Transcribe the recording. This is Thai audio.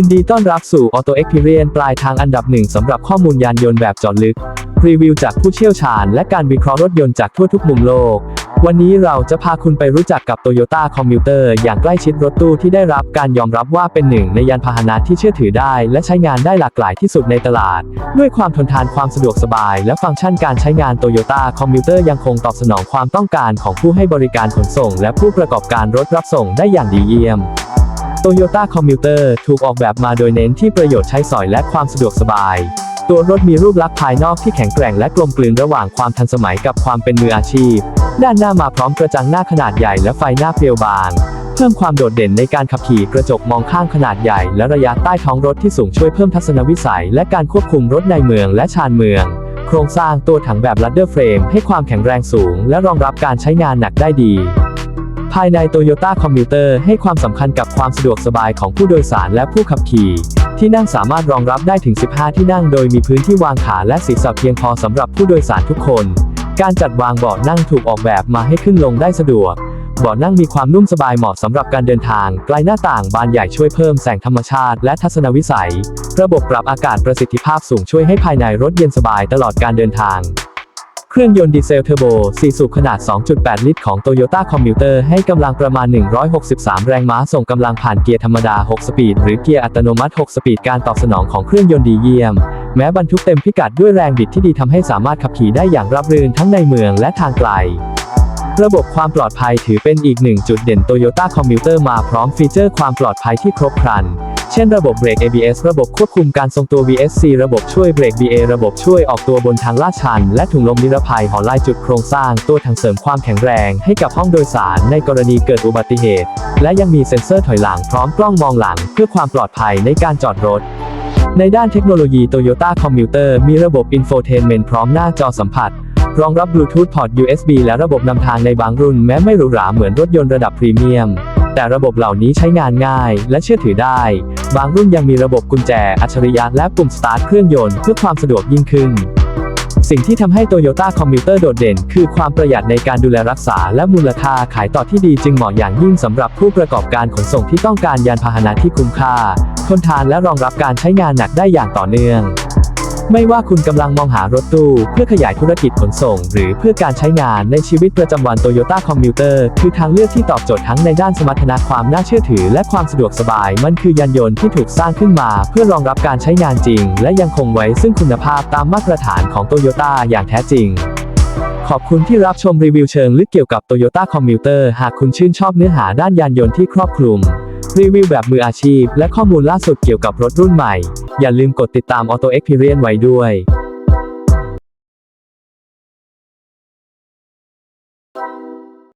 ยินดีต้อนรับสู่ Auto Experience ปลายทางอันดับหนึ่งสำหรับข้อมูลยานยนต์แบบเจอดลึก รีวิวจากผู้เชี่ยวชาญ และการวิเคราะห์รถยนต์จากทั่วทุกมุมโลก วันนี้เราจะพาคุณไปรู้จักกับ Toyota Commuter อย่างใกล้ชิดรถตู้ที่ได้รับการยอมรับว่าเป็นหนึ่งในยานพาหนะที่เชื่อถือได้ และใช้งานได้หลากหลายที่สุดในตลาด ด้วยความทนทานความสะดวกสบาย และฟังก์ชันการใช้งาน Toyota Commuter ยังคงตอบสนองความต้องการของผู้ให้บริการขนส่ง และผู้ประกอบการรถรับส่งได้อย่างดีเยี่ยม Toyota Commuter ถูกออกแบบมาโดยเน้นที่ประโยชน์ใช้สอยและความสะดวกสบาย ตัวรถมีรูปลักษณ์ภายนอกที่แข็งแกร่งและกลมกลืนระหว่างความทันสมัยกับความเป็นมืออาชีพ ด้านหน้ามาพร้อมกระจังหน้าขนาดใหญ่และไฟหน้าเปรียวบาง เพิ่มความโดดเด่นในการขับขี่กระจกมองข้างขนาดใหญ่ และระยะใต้ท้องรถที่สูงช่วยเพิ่มทัศนวิสัย และการควบคุมรถในเมืองและชานเมือง โครงสร้างตัวถังแบบ ladder frame ให้ความแข็งแรงสูง และรองรับการใช้งานหนักได้ดี ภายใน Toyota Commuter ให้ความสำคัญกับความสะดวกสบายของผู้โดยสารและผู้ขับขี่ ที่นั่งสามารถรองรับได้ถึง 15 ที่นั่งโดยมีพื้นที่วางขาและศีรษะเพียงพอสำหรับผู้โดยสารทุกคน การจัดวางเบาะนั่งถูกออกแบบมาให้ขึ้นลงได้สะดวกเบาะนั่งมีความนุ่มสบายเหมาะสำหรับการเดินทาง ไกลหน้าต่างบานใหญ่ช่วยเพิ่มแสงธรรมชาติ และทัศนวิสัย ระบบปรับอากาศประสิทธิภาพสูงช่วยให้ภายในรถเย็นสบายตลอดการเดินทาง เครื่องยนต์ดีเซลเทอร์โบ 4 สูบขนาด 2.8 ลิตรของ Toyota Commuter ให้กำลังประมาณ 163 แรงม้า ส่งกำลังผ่านเกียร์ธรรมดา 6 สปีด หรือเกียร์อัตโนมัติ 6 สปีด การตอบสนองของเครื่องยนต์ดีเยี่ยม แม้บรรทุกเต็มพิกัดด้วยแรงบิดที่ดีทำให้สามารถขับขี่ได้อย่างราบรื่นทั้งในเมืองและทางไกลระบบความปลอดภัยถือเป็นอีกหนึ่งจุดเด่น Toyota Commuter มาพร้อมฟีเจอร์ความปลอดภัยที่ครบครัน ช่นระบบเบรก ABS ระบบควบคุมการทรงตัว VSC ระบบช่วยเบรก BA ระบบช่วยออกตัวบนทางลาดชัน และถุงลมนิรภัยหอลายจุดโครงสร้างตัวถังเสริมความแข็งแรงให้กับห้องโดยสารในกรณีเกิดอุบัติเหตุ และยังมีเซ็นเซอร์ถอยหลังพร้อมกล้องมองหลัง เพื่อความปลอดภัยในการจอดรถในด้านเทคโนโลยี Toyota Commuter มีระบบ Infotainment พร้อมหน้าจอสัมผัส รองรับ Bluetooth Port USB และระบบนำทางในบางรุ่นแม้ไม่หรูหราเหมือนรถยนต์ระดับพรีเมียม แต่ระบบเหล่านี้ใช้งานง่ายและเชื่อถือได้ บางรุ่นยังมีระบบกุญแจอัจฉริยะและปุ่มสตาร์ทเครื่องยนต์เพื่อความสะดวกยิ่งขึ้น สิ่งที่ทำให้ Toyota Commuter โดดเด่น คือความประหยัดในการดูแลรักษาและมูลค่าขายต่อที่ดีจึงเหมาะอย่างยิ่งสำหรับผู้ประกอบการขนส่งที่ต้องการยานพาหนะที่คุ้มค่า ทนทานและรองรับการใช้งานหนักได้อย่างต่อเนื่อง ไม่ว่าคุณกำลังมองหารถตู้เพื่อขยายธุรกิจขนส่ง หรือเพื่อการใช้งานในชีวิตประจำวัน Toyota Commuter คือทางเลือกที่ตอบโจทย์ทั้งในด้านสมรรถนะความน่าเชื่อถือ และความสะดวกสบาย มันคือยานยนต์ที่ถูกสร้างขึ้นมา เพื่อรองรับการใช้งานจริง และยังคงไว้ซึ่งคุณภาพตามมาตรฐานของ Toyota อย่างแท้จริงขอบคุณที่รับชมรีวิวเชิงลึกเกี่ยวกับ Toyota Commuter หากคุณชื่นชอบเนื้อหาด้านยานยนต์ที่ครอบคลุม รีวิวแบบมืออาชีพ และข้อมูลล่าสุดเกี่ยวกับรถรุ่นใหม่ อย่าลืมกดติดตาม Auto Experience ไว้ด้วย